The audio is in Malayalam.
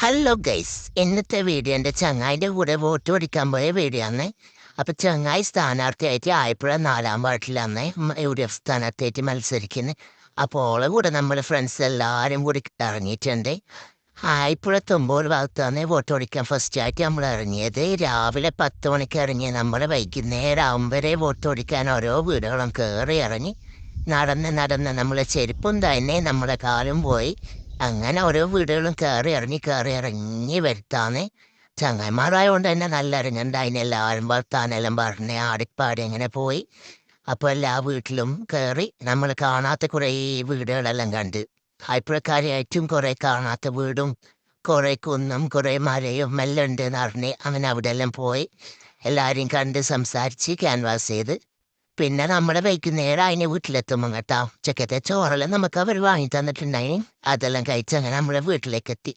ഹലോ ഗൈസ് ഇന്നത്തെ വീഡിയോ എന്റെ ചങ്ങായിന്റെ കൂടെ വോട്ട് പഠിക്കാൻ പോയ വീഡിയോ ആണ് അപ്പം ചങ്ങായി സ്ഥാനാർത്ഥിയായിട്ട് ആയപ്പുഴ നാലാം വാർഡിലാണ് യു ഡി എഫ് സ്ഥാനാർത്ഥിയായിട്ട് മത്സരിക്കുന്നത് അപ്പോൾ ഓളെ കൂടെ നമ്മുടെ ഫ്രണ്ട്സ് എല്ലാവരും കൂടി ഇറങ്ങിയിട്ടുണ്ട്. ആയപ്പുഴ തുമ്പോൽ ഭാഗത്താണ് വോട്ട് ഓടിക്കാൻ ഫസ്റ്റ് ആയിട്ട് നമ്മൾ ഇറങ്ങിയത്. രാവിലെ പത്ത് മണിക്ക് ഇറങ്ങിയ നമ്മൾ വൈകുന്നേരം ആകുമ്പോഴേ വോട്ട് ഓടിക്കാൻ ഓരോ വീടുകളും കയറി ഇറങ്ങി. നടന്ന് നടന്ന് നമ്മളെ ചെരുപ്പും തന്നെ നമ്മളെ കാലും പോയി. അങ്ങനെ ഓരോ വീടുകളും കയറി ഇറങ്ങി കയറി ഇറങ്ങി വരുത്താന്ന് ചങ്ങന്മാരായതുകൊണ്ട് തന്നെ നല്ല ഇറങ്ങണ്ടായിന് എല്ലാവരും വർത്താനെല്ലാം പറഞ്ഞ് ആടിപ്പാടി അങ്ങനെ പോയി. അപ്പോൾ എല്ലാ വീട്ടിലും കയറി നമ്മൾ കാണാത്ത കുറേ വീടുകളെല്ലാം കണ്ട്. അഭിപ്രായക്കാരായിട്ടും കുറേ കാണാത്ത വീടും കുറേ കുന്നും കുറേ മരയും എല്ലാം ഉണ്ട് എന്ന് പറഞ്ഞ് അങ്ങനെ അവിടെ എല്ലാം പോയി. എല്ലാവരെയും കണ്ട് സംസാരിച്ച് ക്യാൻവാസ് ചെയ്ത് പിന്നെ നമ്മുടെ വൈകുന്നേരം അതിനെ വീട്ടിലെത്തുമ്പോൾ കേട്ടോ ചെക്കത്തെ ചോറെല്ലാം നമുക്ക് അവർ വാങ്ങി തന്നിട്ടുണ്ടായി അതെല്ലാം കഴിച്ച് അങ്ങനെ നമ്മുടെ വീട്ടിലേക്ക് എത്തി